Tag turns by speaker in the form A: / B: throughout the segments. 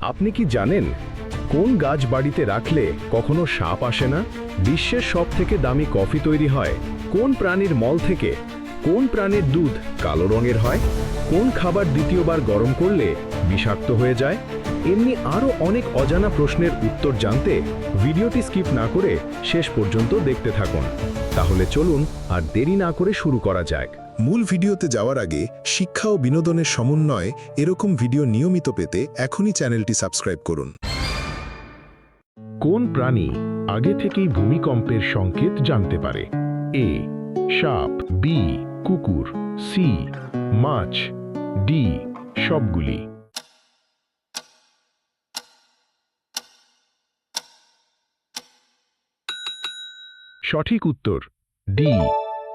A: আপনি কি জানেন কোন গাছ বাড়িতে রাখলে কখনো সাপ আসে না? বিশ্বের সব থেকে দামি কফি তৈরি হয় কোন প্রাণীর মল থেকে? কোন প্রাণীর দুধ কালো রঙের হয়? কোন খাবার দ্বিতীয়বার গরম করলে বিষাক্ত হয়ে যায়? এমনি আরও অনেক অজানা প্রশ্নের উত্তর জানতে ভিডিওটি স্কিপ না করে শেষ পর্যন্ত দেখতে থাকুন। তাহলে চলুন আর দেরি না করে শুরু করা যাক।
B: মূল ভিডিওতে যাওয়ার আগে শিক্ষা ও বিনোদনের সমন্বয়ে এরকম ভিডিও নিয়মিত পেতে এখনই চ্যানেলটি সাবস্ক্রাইব করুন।
A: কোন প্রাণী আগে থেকেই ভূমিকম্পের সংকেত জানতে পারে? এ সাপ বি কুকুর সি মাছ ডি সবগুলি। সঠিক উত্তর, ডি,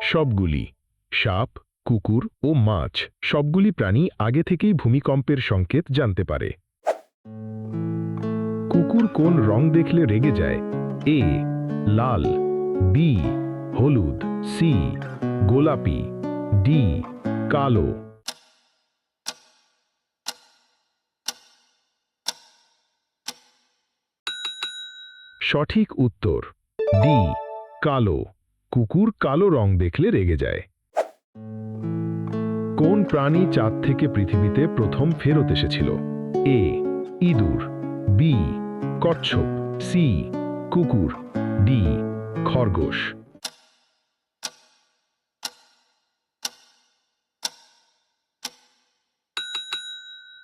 A: সবগুলি, সাপ, কুকুর ও মাছ, সবগুলি প্রাণী আগে থেকেই ভূমিকম্পের সংকেত জানতে পারে। কুকুর কোন রং দেখলে রেগে যায়? এ, লাল, বি, হলুদ, সি, গোলাপি, ডি, কালো। সঠিক উত্তর, ডি কালো। কুকুর কালো রং দেখলে রেগে যায়। কোন প্রাণী চাঁদ থেকে পৃথিবীতে প্রথম ফেরত এসেছিল? এ, ইঁদুর, বি, কচ্ছপ, সি, কুকুর, ডি, খরগোশ।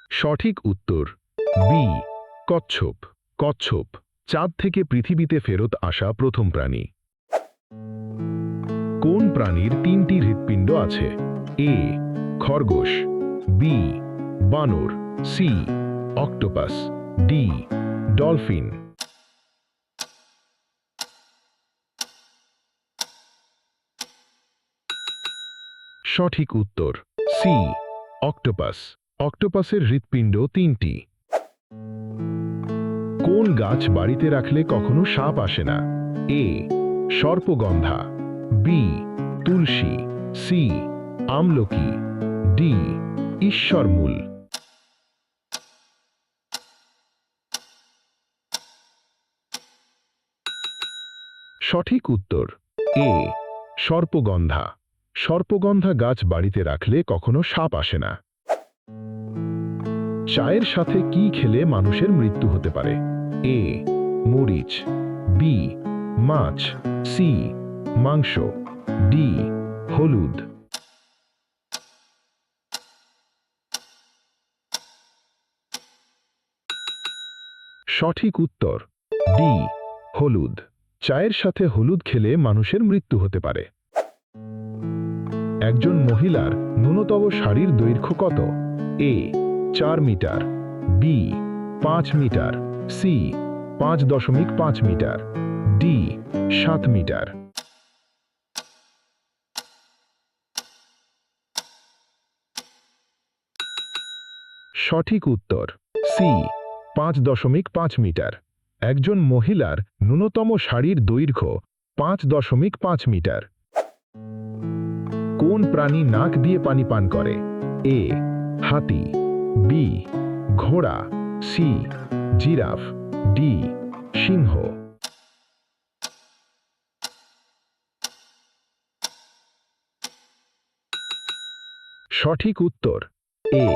A: সঠিক উত্তর, বি, কচ্ছপ। কচ্ছপ চাঁদ থেকে পৃথিবীতে ফেরত আসা প্রথম প্রাণী। প্রাণীর তিনটি হৃৎপিণ্ড আছে। এ, খরগোশ, বি, বানর, সি, অক্টোপাস, ডি, ডলফিন। সঠিক উত্তর, সি, অক্টোপাস। অক্টোপাসের হৃৎপিণ্ড তিনটি। কোন গাছ বাড়িতে রাখলে কখনো সাপ আসে না? এ, সর্পগন্ধা। বি তুলসী, সি, আমলকি, ডি, ঈশ্বরমূল। সঠিক উত্তর, এ, সর্পগন্ধা। সর্পগন্ধা গাছ বাড়িতে রাখলে কখনো সাপ আসে না। চায়ের সাথে কি খেলে মানুষের মৃত্যু হতে পারে? এ, মরিচ, বি, মাছ, সি, মাংস। ডি হলুদ। সঠিক উত্তর ডি হলুদ। চায়ের সাথে হলুদ খেলে মানুষের মৃত্যু হতে পারে। একজন মহিলার ন্যূনতম শাড়ির দৈর্ঘ্য কত? এ চার মিটার। বি পাঁচ মিটার। সি পাঁচ দশমিক পাঁচ মিটার। ডি সাত মিটার। সঠিক উত্তর, সি, পাঁচ দশমিক পাঁচ মিটার। একজন মহিলার ন্যূনতম শাড়ির দৈর্ঘ্য পাঁচ দশমিক পাঁচ মিটার। কোন প্রাণী নাক দিয়ে পানি পান করে? এ, হাতি, বি, ঘোড়া, সি, জিরাফ, ডি, সিংহ। সঠিক উত্তর, এ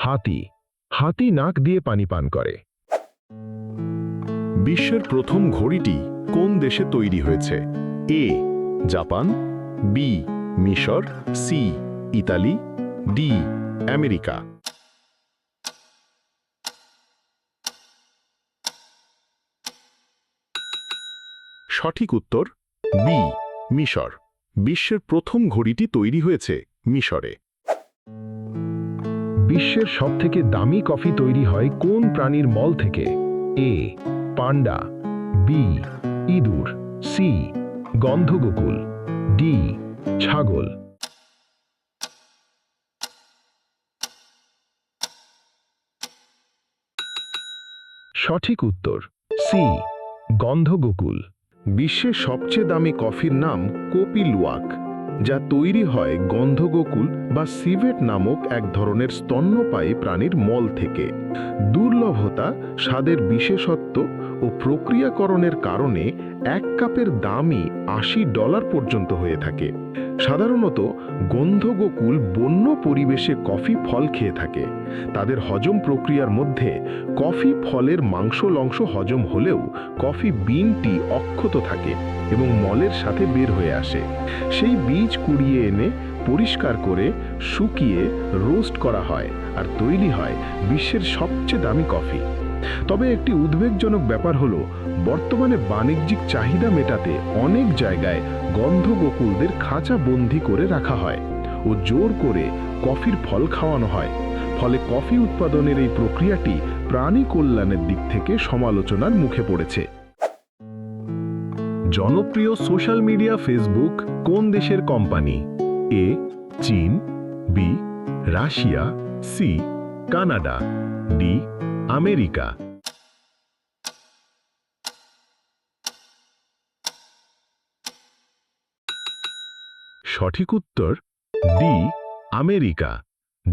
A: হাতি। হাতি নাক দিয়ে পানি পান করে।
C: বিশ্বের প্রথম ঘড়িটি কোন দেশে তৈরি হয়েছে? এ, জাপান, বি, মিশর, সি, ইতালি, ডি, আমেরিকা। সঠিক উত্তর, বি, মিশর। বিশ্বের প্রথম ঘড়িটি তৈরি হয়েছে মিশরে।
A: বিশ্বের সবথেকে দামি কফি তৈরি হয় কোন প্রাণীর মল থেকে? এ, পান্ডা, বি, ইঁদুর, সি, গন্ধগোকুল, ডি, ছাগল। সঠিক উত্তর, সি, গন্ধগোকুল। বিশ্বের সবচেয়ে দামি কফির নাম কোপি লুয়াক যা তৈরি হয় গন্ধগোকুল
C: বা সিভেট নামক এক ধরনের স্তন্যপায়ী প্রাণীর মল থেকে। দুর্লভতা, স্বাদের বিশেষত্ব ও প্রক্রিয়াকরণের কারণে এক কাপের দামই আশি ডলার পর্যন্ত হয়ে থাকে। সাধারণত গন্ধগোকুল বন্য পরিবেশে কফি ফল খেয়ে থাকে। তাদের হজম প্রক্রিয়ার মধ্যে কফি ফলের মাংসলংশ হজম হলেও কফি বিনটি অক্ষত থাকে এবং মলের সাথে বের হয়ে আসে। সেই বীজ কুড়িয়ে এনে পরিষ্কার করে শুকিয়ে রোস্ট করা হয় আর তৈরি হয় বিশ্বের সবচেয়ে দামি কফি। তবে একটি উদ্বেগজনক ব্যাপার হলো, বর্তমানে বাণিজ্যিক চাহিদা মেটাতে অনেক জায়গায় গন্ধগোকুলদের খাঁচা বন্দি করে রাখা হয় ও জোর করে কফির ফল খাওয়ানো হয়। ফলে কফি উৎপাদনের এই প্রক্রিয়াটি প্রাণী কল্যাণের দিক থেকে সমালোচনার মুখে পড়েছে। জনপ্রিয় সোশ্যাল মিডিয়া ফেসবুক কোন দেশের কোম্পানি? এ, চীন, B, Russia, C, Canada, D America. সঠিক উত্তর, ডি, আমেরিকা।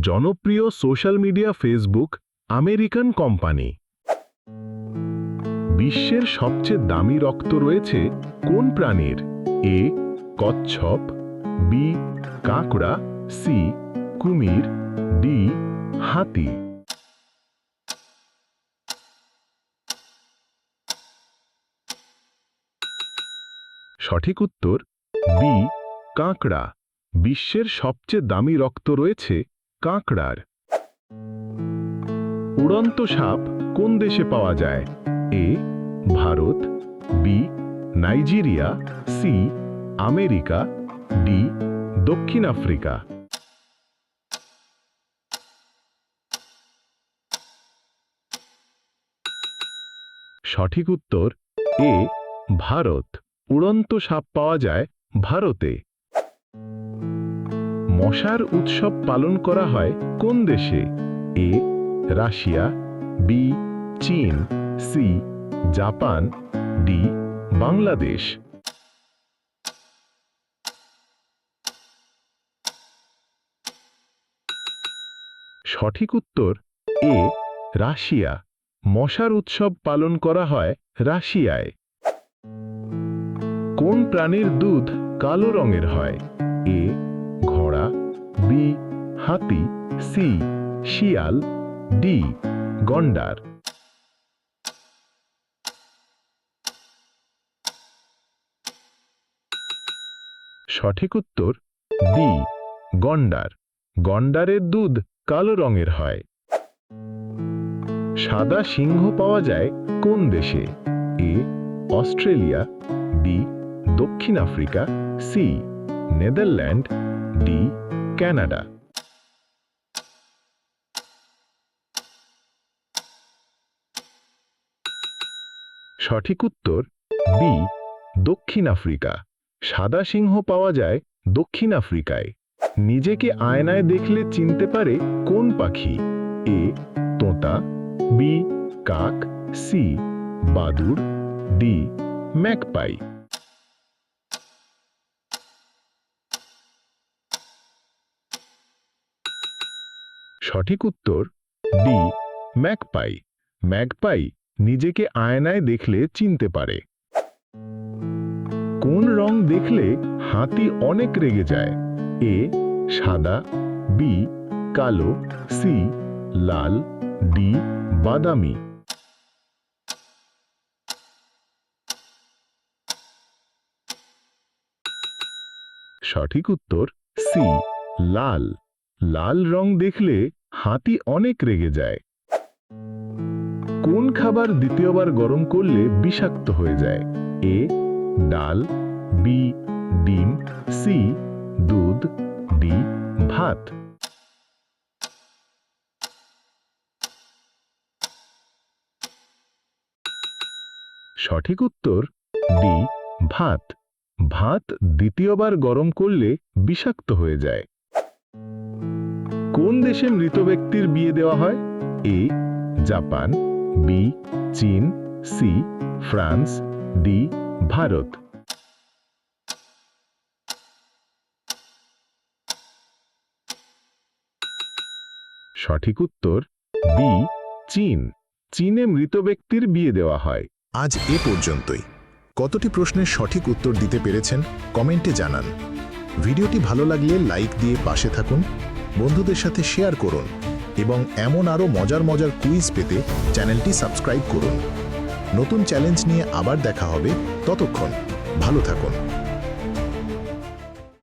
C: জনপ্রিয় social media Facebook, American company. বিশ্বের সবচেয়ে দামি রক্ত রয়েছে কোন প্রাণীর? এ, কচ্ছপ, বি, কাঁকড়া, সি, কুমির, ডি, হাতি। সঠিক উত্তর বি কাঁকড়া। বিশ্বের সবচেয়ে দামি রক্ত রয়েছে কাঁকড়ার। উড়ন্ত সাপ কোন দেশে পাওয়া যায়? A Bharat. B Nigeria. C America. D দক্ষিণ আফ্রিকা। সঠিক উত্তর এ ভারত। উড়ন্ত সাপ পাওয়া যায় ভারতে। মশার উৎসব পালন করা হয় কোন দেশে? এ, রাশিয়া, বি, চীন, সি, জাপান, ডি, বাংলাদেশ। সঠিক উত্তর, এ, রাশিয়া। মশার উৎসব পালন করা হয় রাশিয়ায়। কোন প্রাণীর দুধ কালো রঙের হয়? এ, ঘোড়া, বি, হাতি, সি, শিয়াল, ডি, গন্ডার। সঠিক উত্তর বি গন্ডার। গন্ডারের দুধ কালো রঙের হয়। সাদা সিংহ পাওয়া যায় কোন দেশে? এ, অস্ট্রেলিয়া, বি দক্ষিণ Africa, C, Netherland, D, Canada. সঠিক উত্তর, বি, দক্ষিণ আফ্রিকা। সাদা সিংহ পাওয়া যায় দক্ষিণ আফ্রিকায়। নিজেকে আয়নায় দেখলে চিনতে পারে কোন পাখি? এ, তোতা, বি, কাক, সি, বাদুড়, ডি, ম্যাকপাই। সঠিক উত্তর ডি, ম্যাকপাই। ম্যাকপাই নিজেকে আয়নায় দেখলে চিনতে পারে। কোন রং দেখলে হাতি অনেক রেগে যায়? এ, সাদা, বি, কালো, সি, লাল, ডি, বাদামি। সঠিক উত্তর সি, লাল। লাল রং দেখলে হাতি অনেক রেগে যায়। কোন খাবার দ্বিতীয়বার গরম করলে বিষাক্ত হয়ে যায়? এ, ডাল, বি, ডিম, সি, দুধ, ডি, ভাত। সঠিক উত্তর, ডি, ভাত। ভাত দ্বিতীয়বার গরম করলে বিষাক্ত হয়ে যায়। কোন দেশে মৃত ব্যক্তির বিয়ে দেওয়া হয়? এ, জাপান, বি, চীন, সি, ফ্রান্স, ডি, ভারত। সঠিক উত্তর, বি, চীন। চীনে মৃত ব্যক্তির বিয়ে দেওয়া হয়।
B: আজ এ পর্যন্তই। কতটি প্রশ্নের সঠিক উত্তর দিতে পেরেছেন কমেন্টে জানান। ভিডিওটি ভালো লাগলে লাইক দিয়ে পাশে থাকুন। বন্ধুদের সাথে শেয়ার করুন এবং এমন আরও মজার মজার কুইজ পেতে চ্যানেলটি সাবস্ক্রাইব করুন। নতুন চ্যালেঞ্জ নিয়ে আবার দেখা হবে। ততক্ষণ ভালো থাকুন।